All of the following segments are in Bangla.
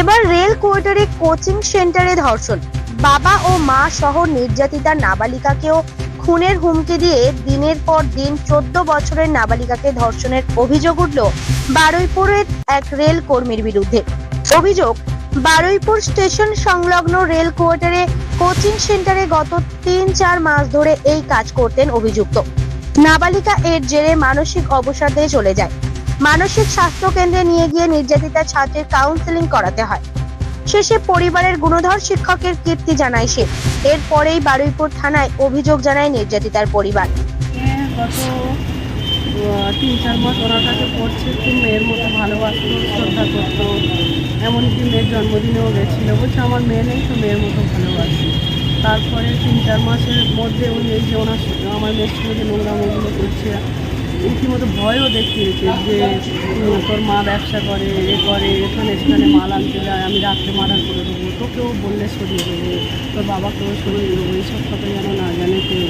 এবার রেল কোয়ার্টারে কোচিং সেন্টারে ধর্ষণ। বাবা ও মা সহ নির্যাতিতা নাবালিকাকেও খুনের হুমকি দিয়ে দিনের পর দিন চোদ্দ বছরের নাবালিকাকে ধর্ষণের অভিযোগ উঠল বারুইপুরের এক রেল কর্মীর বিরুদ্ধে। অভিযোগ, বারুইপুর স্টেশন সংলগ্ন রেল কোয়ার্টারে কোচিং সেন্টারে গত তিন চার মাস ধরে এই কাজ করতেন অভিযুক্ত। নাবালিকা এর জেরে মানসিক অবসাদে চলে যায়। মানসিক স্বাস্থ্য কেন্দ্রে নিয়ে গিয়ে নির্যাতিতা ছাত্রের কাউন্সেলিং করাতে হয়। শেষে পরিবারের গুণধর শিক্ষকের কীর্তি জানায় সে। এরপরেই বারুইপুর থানায় অভিযোগ জানায় নির্যাতিতার পরিবার। গত তিন চার মাস ওনার কাছে পড়ছে খুব মেয়ের মতো ভালোবাসতো, শ্রদ্ধা করতো। এমনকি মেয়ের জন্মদিনেও গেছিল। বলছে, আমার মেয়ে নেই, তো মেয়ের মতো ভালোবাসি। তারপরে তিন চার মাসের মধ্যে উনি এই যে ওনার আমার মেয়ের সঙ্গে নোংরামোগুলো করছে রীতিমতো ভয়ও দেখিয়েছে যে তোর মা ব্যবসা করে, এ করে, এখানে সেখানে মাল আনতে যায়, আমি রাত্রে মার্ডার করে দেবো। তোকেও বললে সরিয়ে দেবো, তোর বাবাকেও সরিয়ে দেবো, এইসব কথা যেন না জানে কেউ।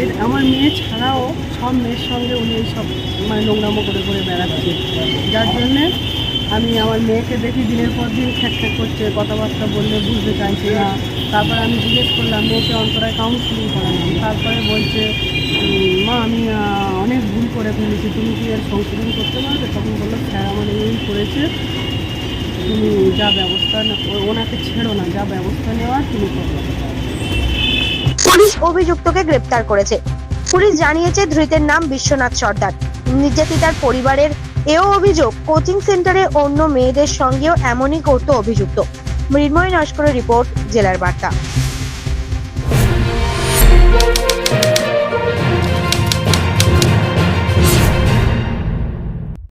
এর, আমার মেয়ে ছাড়াও সব মেয়ের সঙ্গে উনি সব মানে নোংরামো করে করে বেড়াচ্ছে। যার জন্যে আমি আমার মেয়েকে দেখি দিনের পর দিন খ্যাক খ্যাক করছে, কথাবার্তা বললে বুঝতে চাইছে না। তারপর আমি জিজ্ঞেস করলাম, মেয়েকে অন্তরায় কাউন্সিলিং করালাম। তারপরে বলছে মা, আমি করে ফেলেছি। তুমি কি এর সংশোধন করতে পারবে? তখন বলল স্যার আমার এই করেছে। তুমি যা ব্যবস্থা ওনাকে ছেড়ো না, যা ব্যবস্থা নেওয়ার তুমি করো। পুলিশ অভিযুক্তকে গ্রেপ্তার করেছে। পুলিশ জানিয়েছে ধৃতের নাম বিশ্বনাথ সর্দার। নির্যাতিতার পরিবারের এও অভিযোগ, কোচিং সেন্টারে অন্য মেয়েদের সঙ্গেও এমনই করত অভিযুক্ত। মৃন্ময় নস্করের রিপোর্ট, জেলার বার্তা।